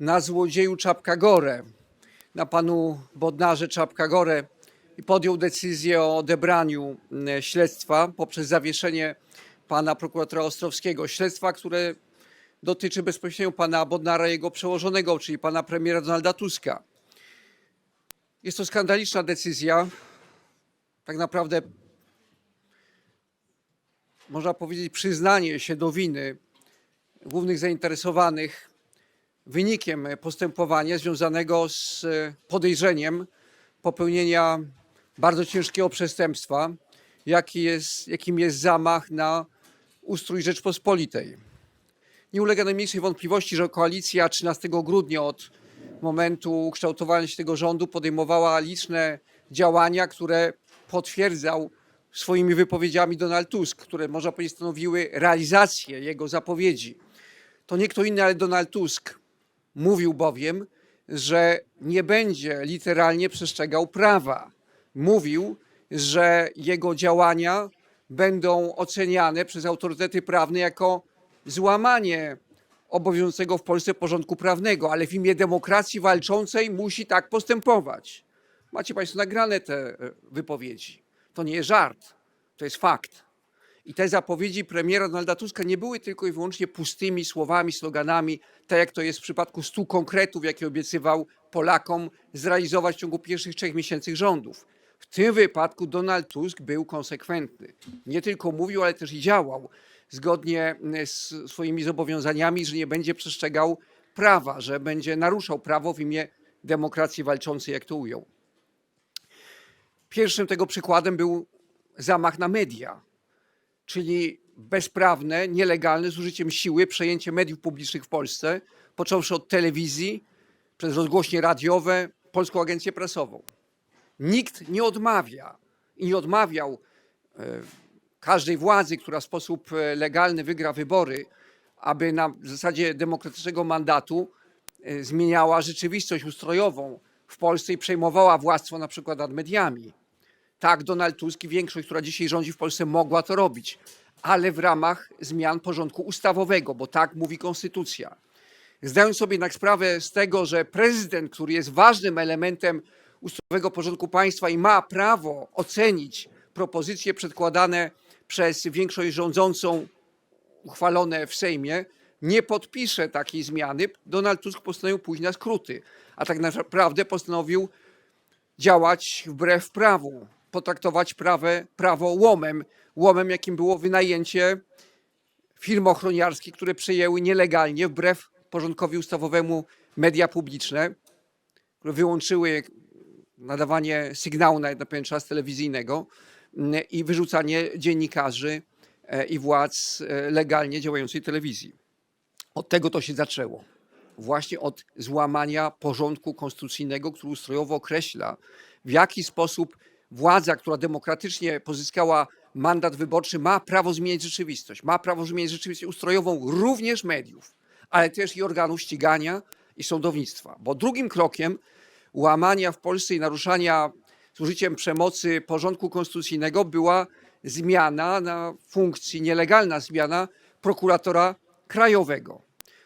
na złodzieju Czapkagorę, na panu Bodnarze Czapkagorę i podjął decyzję o odebraniu mm, śledztwa poprzez zawieszenie pana prokuratora Ostrowskiego. Śledztwa, które dotyczy bezpośrednio pana Bodnara i jego przełożonego, czyli pana premiera Donalda Tuska. Jest to skandaliczna decyzja. Tak naprawdę można powiedzieć przyznanie się do winy głównych zainteresowanych wynikiem postępowania związanego z podejrzeniem popełnienia bardzo ciężkiego przestępstwa, jaki jest, jakim jest zamach na ustrój Rzeczpospolitej. Nie ulega najmniejszej wątpliwości, że koalicja 13 grudnia od momentu ukształtowania się tego rządu podejmowała liczne działania, które potwierdzał swoimi wypowiedziami Donald Tusk, które można powiedzieć stanowiły realizację jego zapowiedzi. To nie kto inny, ale Donald Tusk mówił bowiem, że nie będzie literalnie przestrzegał prawa. Mówił, że jego działania będą oceniane przez autorytety prawne jako złamanie obowiązującego w Polsce porządku prawnego, ale w imię demokracji walczącej musi tak postępować. Macie Państwo nagrane te e, wypowiedzi. To nie jest żart, to jest fakt. I te zapowiedzi premiera Donalda Tuska nie były tylko i wyłącznie pustymi słowami, sloganami, tak jak to jest w przypadku stu konkretów, jakie obiecywał Polakom zrealizować w ciągu pierwszych trzech miesięcy rządów. W tym wypadku Donald Tusk był konsekwentny. Nie tylko mówił, ale też i działał zgodnie z swoimi zobowiązaniami, że nie będzie przestrzegał prawa, że będzie naruszał prawo w imię demokracji walczącej, jak to ujął. Pierwszym tego przykładem był zamach na media, czyli bezprawne, nielegalne z użyciem siły przejęcie mediów publicznych w Polsce, począwszy od telewizji, przez rozgłośnie radiowe, Polską Agencję Prasową. Nikt nie odmawia i nie odmawiał e, każdej władzy, która w sposób e, legalny wygra wybory, aby na zasadzie demokratycznego mandatu e, zmieniała rzeczywistość ustrojową w Polsce i przejmowała władztwo na przykład nad mediami. Tak, Donald Tusk i większość, która dzisiaj rządzi w Polsce, mogła to robić, ale w ramach zmian porządku ustawowego, bo tak mówi konstytucja. Zdając sobie jednak sprawę z tego, że prezydent, który jest ważnym elementem ustrojowego porządku państwa i ma prawo ocenić propozycje przedkładane przez większość rządzącą, uchwalone w Sejmie, nie podpisze takiej zmiany, Donald Tusk postanowił pójść na skróty, a tak naprawdę postanowił działać wbrew prawu, potraktować prawe, prawo łomem, łomem jakim było wynajęcie firm ochroniarskich, które przejęły nielegalnie, wbrew porządkowi ustawowemu, media publiczne, które wyłączyły nadawanie sygnału na pewien czas telewizyjnego mm, i wyrzucanie dziennikarzy e, i władz e, legalnie działającej telewizji. Od tego to się zaczęło. Właśnie od złamania porządku konstytucyjnego, który ustrojowo określa, w jaki sposób władza, która demokratycznie pozyskała mandat wyborczy, ma prawo zmieniać rzeczywistość. Ma prawo zmieniać rzeczywistość ustrojową również mediów, ale też i organów ścigania i sądownictwa. Bo drugim krokiem łamania w Polsce i naruszania z użyciem przemocy porządku konstytucyjnego była zmiana na funkcji, nielegalna zmiana prokuratora krajowego.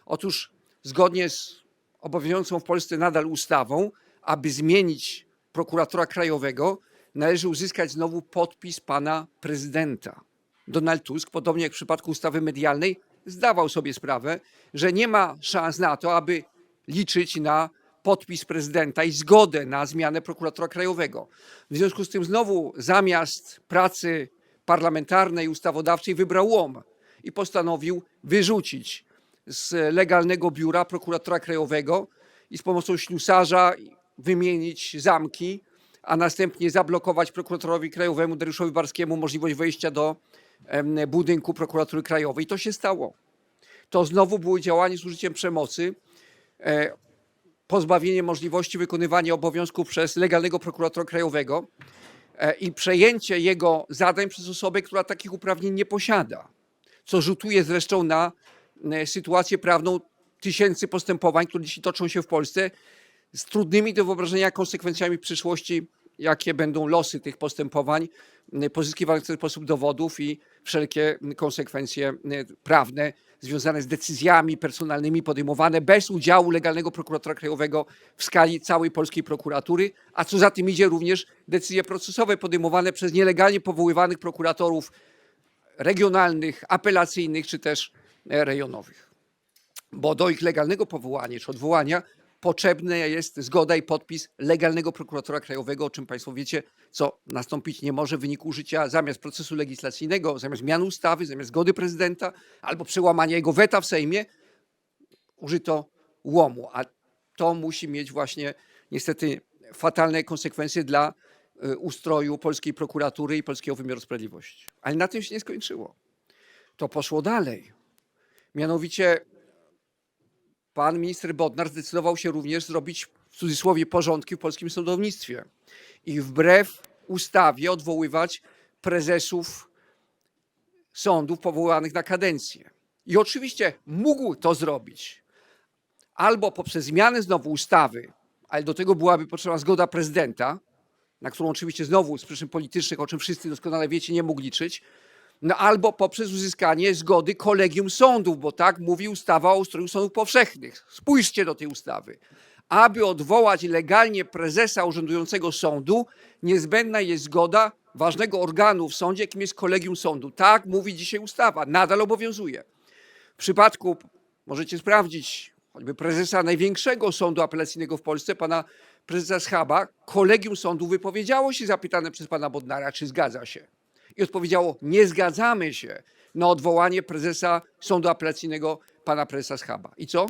Otóż zgodnie z obowiązującą w Polsce nadal ustawą, aby zmienić prokuratora krajowego, należy uzyskać znowu podpis pana prezydenta. Donald Tusk, podobnie jak w przypadku ustawy medialnej, zdawał sobie sprawę, że nie ma szans na to, aby liczyć na podpis prezydenta i zgodę na zmianę prokuratora krajowego. W związku z tym znowu zamiast pracy parlamentarnej, ustawodawczej wybrał łom i postanowił wyrzucić z legalnego biura prokuratora krajowego i z pomocą ślusarza wymienić zamki, a następnie zablokować prokuratorowi krajowemu Dariuszowi Barskiemu możliwość wejścia do budynku prokuratury krajowej. I to się stało. To znowu były działania z użyciem przemocy, e, pozbawienie możliwości wykonywania obowiązków przez legalnego prokuratora krajowego e, i przejęcie jego zadań przez osobę, która takich uprawnień nie posiada, co rzutuje zresztą na sytuację prawną tysięcy postępowań, które dzisiaj toczą się w Polsce z trudnymi do wyobrażenia konsekwencjami przyszłości jakie będą losy tych postępowań, y, pozyskiwanych w ten sposób dowodów i wszelkie konsekwencje y, prawne związane z decyzjami personalnymi podejmowane bez udziału legalnego prokuratora krajowego w skali całej polskiej prokuratury, a co za tym idzie również decyzje procesowe podejmowane przez nielegalnie powoływanych prokuratorów regionalnych, apelacyjnych czy też e, rejonowych. Bo do ich legalnego powołania czy odwołania potrzebna jest zgoda i podpis legalnego prokuratora krajowego, o czym Państwo wiecie, co nastąpić nie może w wyniku użycia zamiast procesu legislacyjnego, zamiast zmiany ustawy, zamiast zgody prezydenta albo przełamania jego weta w Sejmie, użyto łomu. A to musi mieć właśnie niestety fatalne konsekwencje dla y, ustroju polskiej prokuratury i polskiego wymiaru sprawiedliwości. Ale na tym się nie skończyło. To poszło dalej. Mianowicie pan minister Bodnar zdecydował się również zrobić w cudzysłowie porządki w polskim sądownictwie i wbrew ustawie odwoływać prezesów sądów powołanych na kadencję. I oczywiście mógł to zrobić albo poprzez zmianę znowu ustawy, ale do tego byłaby potrzebna zgoda prezydenta, na którą oczywiście znowu z przyczyn politycznych, o czym wszyscy doskonale wiecie, nie mógł liczyć, no albo poprzez uzyskanie zgody kolegium sądów, bo tak mówi ustawa o ustroju sądów powszechnych. Spójrzcie do tej ustawy. Aby odwołać legalnie prezesa urzędującego sądu, niezbędna jest zgoda ważnego organu w sądzie, jakim jest kolegium sądu. Tak mówi dzisiaj ustawa, nadal obowiązuje. W przypadku, możecie sprawdzić, choćby prezesa największego sądu apelacyjnego w Polsce, pana prezesa Schaba, kolegium sądu wypowiedziało się zapytane przez pana Bodnara, czy zgadza się. I odpowiedziało, nie zgadzamy się na odwołanie prezesa sądu apelacyjnego, pana prezesa Schaba. I co?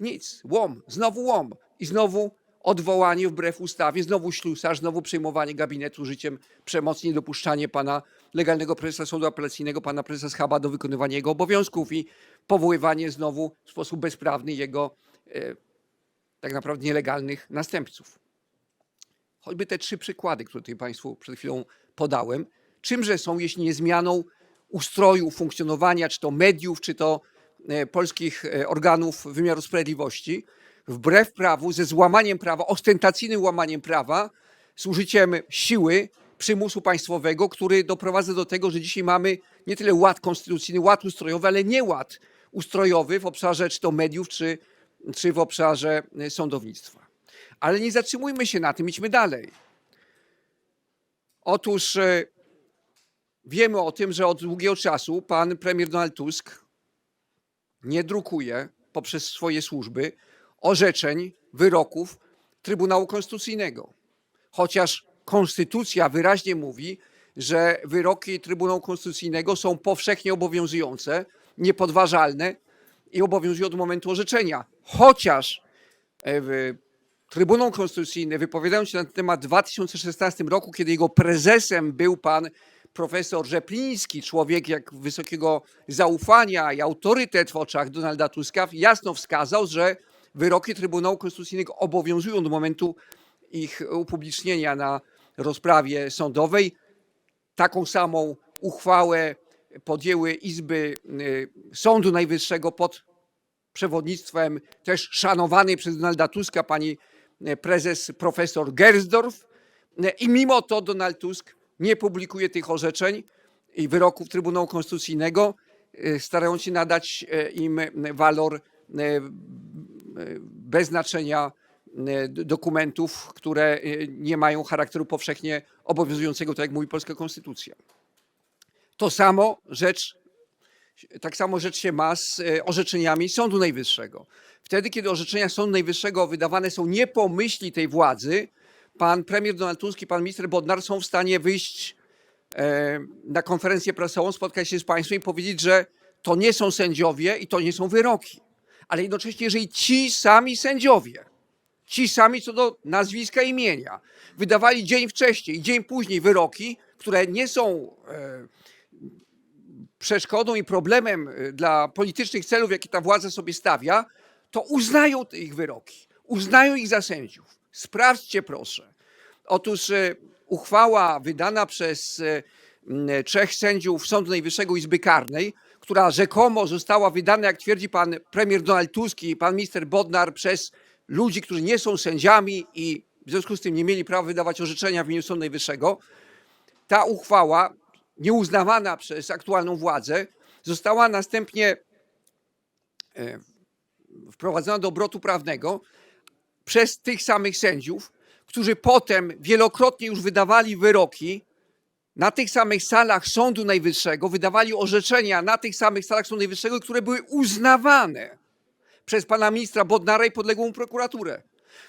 Nic. Łom. Znowu łom. I znowu odwołanie wbrew ustawie, znowu ślusarz, znowu przejmowanie gabinetu życiem przemocy, niedopuszczanie pana legalnego prezesa sądu apelacyjnego, pana prezesa Schaba do wykonywania jego obowiązków i powoływanie znowu w sposób bezprawny jego e, tak naprawdę nielegalnych następców. Choćby te trzy przykłady, które tutaj Państwu przed chwilą podałem, czymże są, jeśli nie zmianą ustroju funkcjonowania, czy to mediów, czy to e, polskich e, organów wymiaru sprawiedliwości, wbrew prawu, ze złamaniem prawa, ostentacyjnym łamaniem prawa, z użyciem siły, przymusu państwowego, który doprowadza do tego, że dzisiaj mamy nie tyle ład konstytucyjny, ład ustrojowy, ale nieład ustrojowy w obszarze czy to mediów, czy, czy w obszarze e, sądownictwa. Ale nie zatrzymujmy się na tym, idźmy dalej. Otóż e, wiemy o tym, że od długiego czasu pan premier Donald Tusk nie drukuje poprzez swoje służby orzeczeń, wyroków Trybunału Konstytucyjnego. Chociaż konstytucja wyraźnie mówi, że wyroki Trybunału Konstytucyjnego są powszechnie obowiązujące, niepodważalne i obowiązują od momentu orzeczenia. Chociaż e, Trybunał Konstytucyjny, wypowiadając się na ten temat w 2016 roku, kiedy jego prezesem był pan profesor Rzepliński, człowiek jak wysokiego zaufania i autorytet w oczach Donalda Tuska, jasno wskazał, że wyroki Trybunału Konstytucyjnego obowiązują do momentu ich upublicznienia na rozprawie sądowej. Taką samą uchwałę podjęły Izby y, Sądu Najwyższego pod przewodnictwem też szanowanej przez Donalda Tuska pani prezes profesor Gersdorf. E, I mimo to Donald Tusk nie publikuje tych orzeczeń i wyroków Trybunału Konstytucyjnego, e, starając się nadać e, im walor e, bez znaczenia e, dokumentów, które e, nie mają charakteru powszechnie obowiązującego, tak jak mówi polska konstytucja. To samo rzecz tak samo rzecz się ma z e, orzeczeniami Sądu Najwyższego. Wtedy, kiedy orzeczenia Sądu Najwyższego wydawane są nie po myśli tej władzy, pan premier Donald Tusk i pan minister Bodnar są w stanie wyjść e, na konferencję prasową, spotkać się z państwem i powiedzieć, że to nie są sędziowie i to nie są wyroki. Ale jednocześnie, jeżeli ci sami sędziowie, ci sami co do nazwiska imienia, wydawali dzień wcześniej i dzień później wyroki, które nie są e, przeszkodą i problemem y, dla politycznych celów, jakie ta władza sobie stawia, to uznają ich wyroki, uznają ich za sędziów. Sprawdźcie proszę. Otóż y, uchwała wydana przez y, trzech sędziów Sądu Najwyższego Izby Karnej, która rzekomo została wydana, jak twierdzi pan premier Donald Tusk i pan minister Bodnar, przez ludzi, którzy nie są sędziami i w związku z tym nie mieli prawa wydawać orzeczenia w imieniu Sądu Najwyższego, ta uchwała, nieuznawana przez aktualną władzę, została następnie e, wprowadzona do obrotu prawnego przez tych samych sędziów, którzy potem wielokrotnie już wydawali wyroki na tych samych salach Sądu Najwyższego, wydawali orzeczenia na tych samych salach Sądu Najwyższego, które były uznawane przez pana ministra Bodnara i podległą prokuraturę,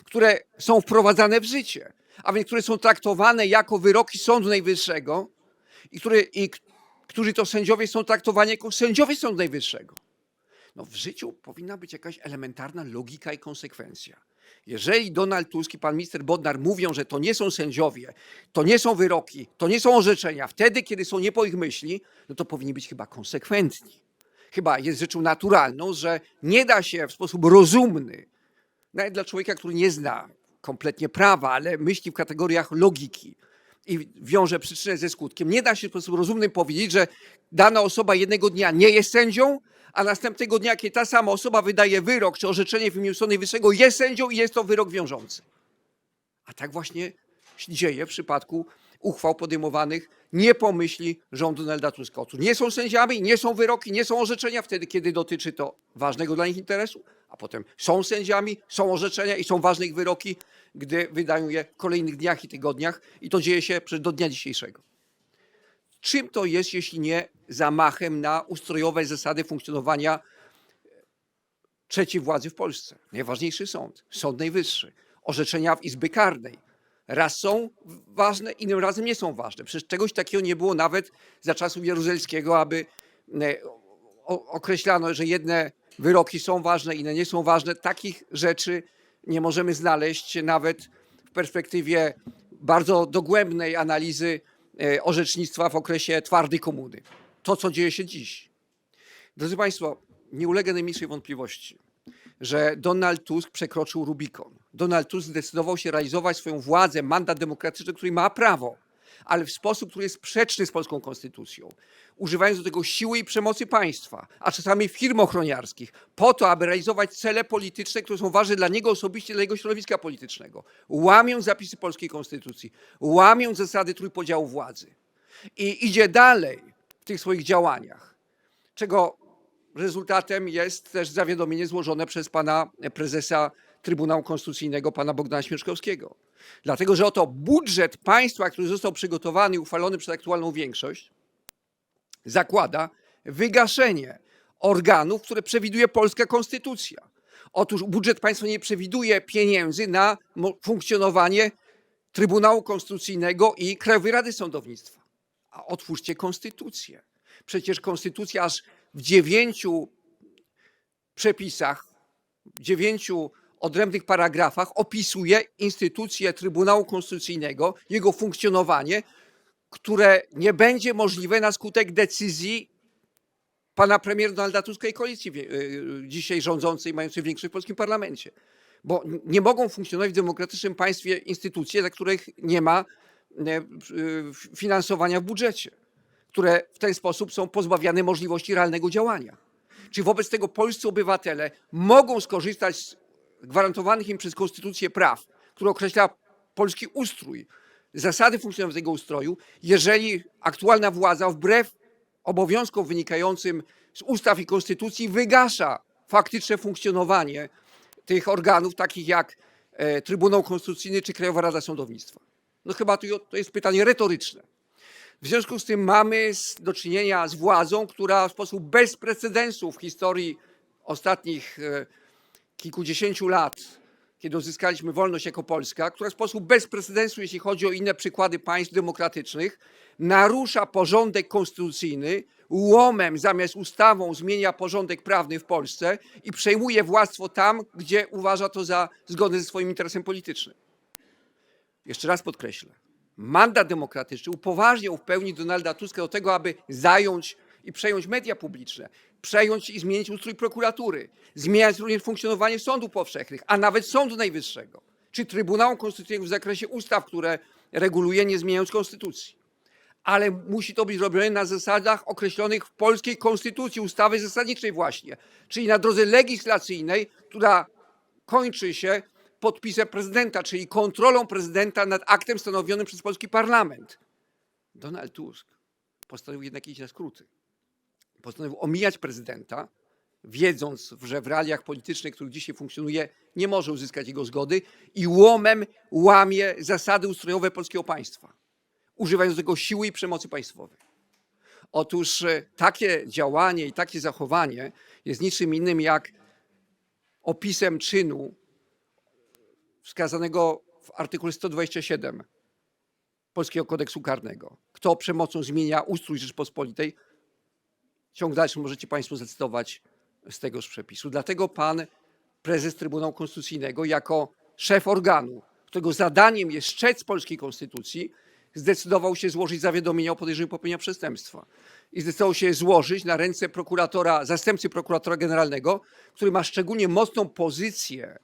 które są wprowadzane w życie, a więc które są traktowane jako wyroki Sądu Najwyższego i, które, i którzy to sędziowie są traktowani jako sędziowie Sądu Najwyższego. No w życiu powinna być jakaś elementarna logika i konsekwencja. Jeżeli Donald Tusk i pan minister Bodnar mówią, że to nie są sędziowie, to nie są wyroki, to nie są orzeczenia, wtedy, kiedy są nie po ich myśli, no to powinni być chyba konsekwentni. Chyba jest rzeczą naturalną, że nie da się w sposób rozumny, nawet dla człowieka, który nie zna kompletnie prawa, ale myśli w kategoriach logiki i wiąże przyczynę ze skutkiem, nie da się w sposób rozumny powiedzieć, że dana osoba jednego dnia nie jest sędzią, a następnego dnia, kiedy ta sama osoba wydaje wyrok czy orzeczenie w imieniu Sądu Najwyższego, jest sędzią i jest to wyrok wiążący. A tak właśnie się dzieje w przypadku uchwał podejmowanych nie po myśli rządu Donalda Tuska. Otóż nie są sędziami, nie są wyroki, nie są orzeczenia wtedy, kiedy dotyczy to ważnego dla nich interesu, a potem są sędziami, są orzeczenia i są ważne ich wyroki, gdy wydają je w kolejnych dniach i tygodniach i to dzieje się do dnia dzisiejszego. Czym to jest, jeśli nie zamachem na ustrojowe zasady funkcjonowania trzeciej władzy w Polsce? Najważniejszy sąd, Sąd Najwyższy, orzeczenia w Izby Karnej. Raz są ważne, innym razem nie są ważne. Przecież czegoś takiego nie było nawet za czasów Jaruzelskiego, aby e, określano, że jedne wyroki są ważne, inne nie są ważne. Takich rzeczy nie możemy znaleźć nawet w perspektywie bardzo dogłębnej analizy e, orzecznictwa w okresie twardej komuny. To, co dzieje się dziś. Drodzy Państwo, nie ulega najmniejszej wątpliwości, że Donald Tusk przekroczył Rubikon. Donald Tusk zdecydował się realizować swoją władzę, mandat demokratyczny, który ma prawo, ale w sposób, który jest sprzeczny z polską konstytucją, używając do tego siły i przemocy państwa, a czasami firm ochroniarskich, po to, aby realizować cele polityczne, które są ważne dla niego osobiście, dla jego środowiska politycznego. Łamiąc zapisy polskiej konstytucji, łamiąc zasady trójpodziału władzy. I idzie dalej w tych swoich działaniach, czego rezultatem jest też zawiadomienie złożone przez pana prezesa Trybunału Konstytucyjnego, pana Bogdana Śmieszkowskiego. Dlatego, że oto budżet państwa, który został przygotowany i uchwalony przez aktualną większość, zakłada wygaszenie organów, które przewiduje polska konstytucja. Otóż budżet państwa nie przewiduje pieniędzy na funkcjonowanie Trybunału Konstytucyjnego i Krajowej Rady Sądownictwa. A otwórzcie konstytucję. Przecież konstytucja aż w dziewięciu przepisach, w dziewięciu odrębnych paragrafach opisuje instytucję Trybunału Konstytucyjnego, jego funkcjonowanie, które nie będzie możliwe na skutek decyzji pana premiera Donalda Tuska i koalicji wie- y, dzisiaj rządzącej, mającej większość w polskim parlamencie. Bo nie mogą funkcjonować w demokratycznym państwie instytucje, dla których nie ma y, finansowania w budżecie, które w ten sposób są pozbawiane możliwości realnego działania. Czy wobec tego polscy obywatele mogą skorzystać z gwarantowanych im przez konstytucję praw, które określa polski ustrój, zasady funkcjonowania tego ustroju, jeżeli aktualna władza wbrew obowiązkom wynikającym z ustaw i konstytucji wygasza faktyczne funkcjonowanie tych organów, takich jak e, Trybunał Konstytucyjny czy Krajowa Rada Sądownictwa? No chyba to, jest pytanie retoryczne. W związku z tym mamy do czynienia z władzą, która w sposób bez precedensu w historii ostatnich e, kilkudziesięciu lat, kiedy uzyskaliśmy wolność jako Polska, która w sposób bez precedensu, jeśli chodzi o inne przykłady państw demokratycznych, narusza porządek konstytucyjny, łomem zamiast ustawą zmienia porządek prawny w Polsce i przejmuje władztwo tam, gdzie uważa to za zgodne ze swoim interesem politycznym. Jeszcze raz podkreślę, mandat demokratyczny upoważniał w pełni Donalda Tuska do tego, aby zająć i przejąć media publiczne, przejąć i zmienić ustrój prokuratury, zmieniać również funkcjonowanie sądów powszechnych, a nawet Sądu Najwyższego, czy Trybunału Konstytucyjnego w zakresie ustaw, które reguluje, nie zmieniając konstytucji. Ale musi to być robione na zasadach określonych w polskiej konstytucji, ustawy zasadniczej właśnie, czyli na drodze legislacyjnej, która kończy się podpisem prezydenta, czyli kontrolą prezydenta nad aktem stanowionym przez polski parlament. Donald Tusk postanowił jednak iść na skróty. Postanowił omijać prezydenta, wiedząc, że w realiach politycznych, w których dzisiaj funkcjonuje, nie może uzyskać jego zgody i łomem łamie zasady ustrojowe polskiego państwa, używając do tego siły i przemocy państwowej. Otóż e, takie działanie i takie zachowanie jest niczym innym jak opisem czynu wskazanego w artykule 127 Polskiego Kodeksu Karnego. Kto przemocą zmienia ustrój Rzeczpospolitej, ciąg dalszy możecie Państwo zdecydować z tegoż przepisu. Dlatego pan prezes Trybunału Konstytucyjnego, jako szef organu, którego zadaniem jest szczec polskiej konstytucji, zdecydował się złożyć zawiadomienie o podejrzeniu popełnienia przestępstwa. I zdecydował się złożyć na ręce prokuratora, zastępcy prokuratora generalnego, który ma szczególnie mocną pozycję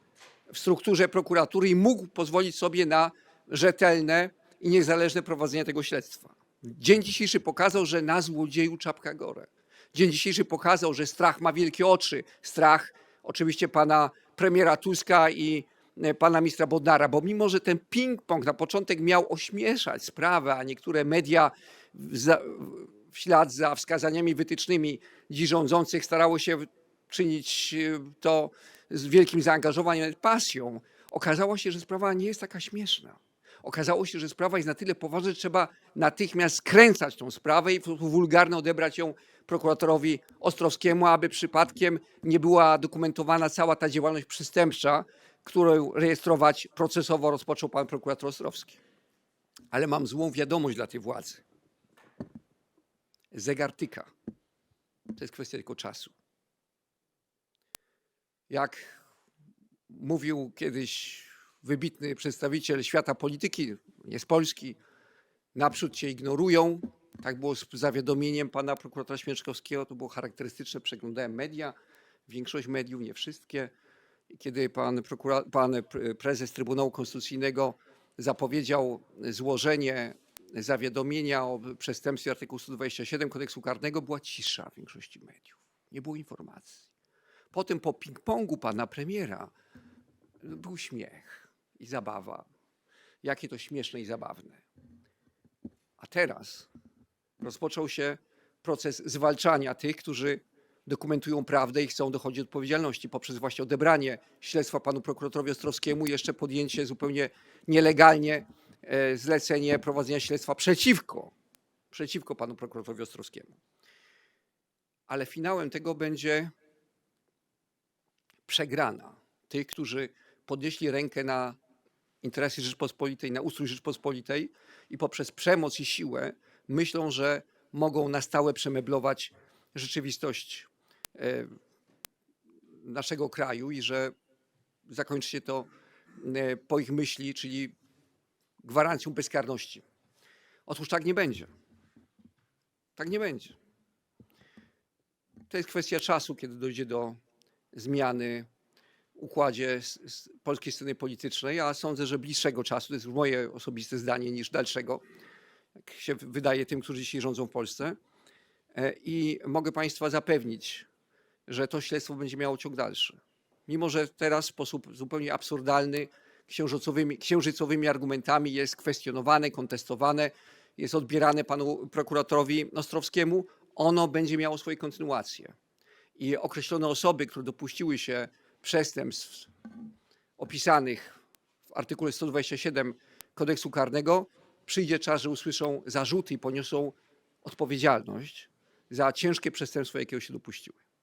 w strukturze prokuratury i mógł pozwolić sobie na rzetelne i niezależne prowadzenie tego śledztwa. Dzień dzisiejszy pokazał, że na złodzieju czapka gore. Dzień dzisiejszy pokazał, że strach ma wielkie oczy. Strach oczywiście pana premiera Tuska i e, pana ministra Bodnara, bo mimo, że ten ping-pong na początek miał ośmieszać sprawę, a niektóre media w, ślad za wskazaniami wytycznymi dziś rządzących starało się czynić e, to z wielkim zaangażowaniem, pasją, okazało się, że sprawa nie jest taka śmieszna. Okazało się, że sprawa jest na tyle poważna, że trzeba natychmiast skręcać tą sprawę i w sposób wulgarny odebrać ją prokuratorowi Ostrowskiemu, aby przypadkiem nie była dokumentowana cała ta działalność przestępcza, którą rejestrować procesowo rozpoczął pan prokurator Ostrowski. Ale mam złą wiadomość dla tej władzy. Zegar tyka. To jest kwestia tylko czasu. Jak mówił kiedyś wybitny przedstawiciel świata polityki, nie z Polski, naprzód cię ignorują. Tak było z zawiadomieniem pana prokuratora Śmieszkowskiego, to było charakterystyczne. Przeglądałem media, większość mediów, nie wszystkie. Kiedy pan, prokura- pan pre- prezes Trybunału Konstytucyjnego zapowiedział złożenie zawiadomienia o przestępstwie artykułu 127 kodeksu karnego, była cisza w większości mediów. Nie było informacji. Potem po ping-pongu pana premiera był śmiech i zabawa. Jakie to śmieszne i zabawne. A teraz rozpoczął się proces zwalczania tych, którzy dokumentują prawdę i chcą dochodzić do odpowiedzialności poprzez właśnie odebranie śledztwa panu prokuratorowi Ostrowskiemu i jeszcze podjęcie zupełnie nielegalnie e, zlecenie prowadzenia śledztwa przeciwko, przeciwko panu prokuratorowi Ostrowskiemu. Ale finałem tego będzie przegrana tych, którzy podnieśli rękę na interesy Rzeczpospolitej, na ustrój Rzeczpospolitej i poprzez przemoc i siłę myślą, że mogą na stałe przemeblować rzeczywistość e, naszego kraju i że zakończy się to e, po ich myśli, czyli gwarancją bezkarności. Otóż tak nie będzie. Tak nie będzie. To jest kwestia czasu, kiedy dojdzie do zmiany układzie polskiej sceny politycznej. Ja sądzę, że bliższego czasu, to jest moje osobiste zdanie, niż dalszego, jak się wydaje tym, którzy dzisiaj rządzą w Polsce. E, I mogę Państwa zapewnić, że to śledztwo będzie miało ciąg dalszy. Mimo, że teraz w sposób zupełnie absurdalny, księżycowymi, księżycowymi argumentami jest kwestionowane, kontestowane, jest odbierane panu prokuratorowi Ostrowskiemu, ono będzie miało swoje kontynuacje. I określone osoby, które dopuściły się przestępstw opisanych w artykule 127 kodeksu karnego, przyjdzie czas, że usłyszą zarzuty i poniosą odpowiedzialność za ciężkie przestępstwo, jakiego się dopuściły.